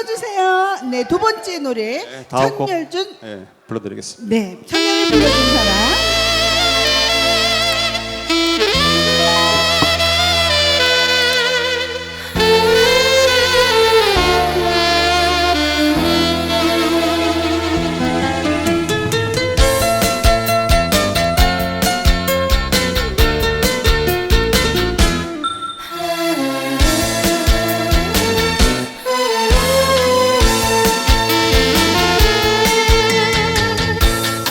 불러주세요. 네, 두 번째 노래. 네, 다음 곡. 천열준. 예, 불러드리겠습니다. 네, 천열을 불러준 사람.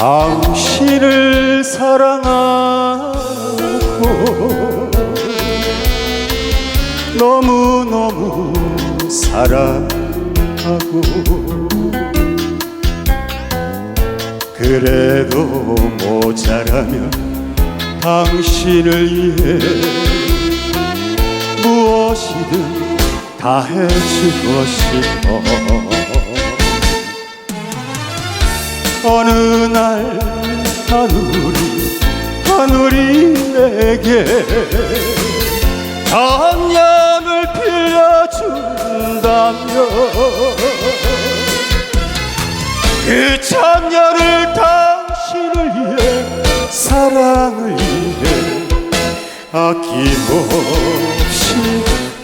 당신을 사랑하고 너무너무 사랑하고 그래도 모자라면 당신을 위해 무엇이든 다 해주고 싶어. 어느 날 하늘이 하늘이 내게 천년을 빌려준다면 그 천년을 당신을 위해 사랑을 위해 아낌없이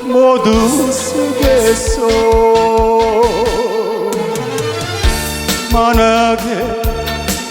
모두 쓰겠소. 만약에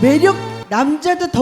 매력 남자도 더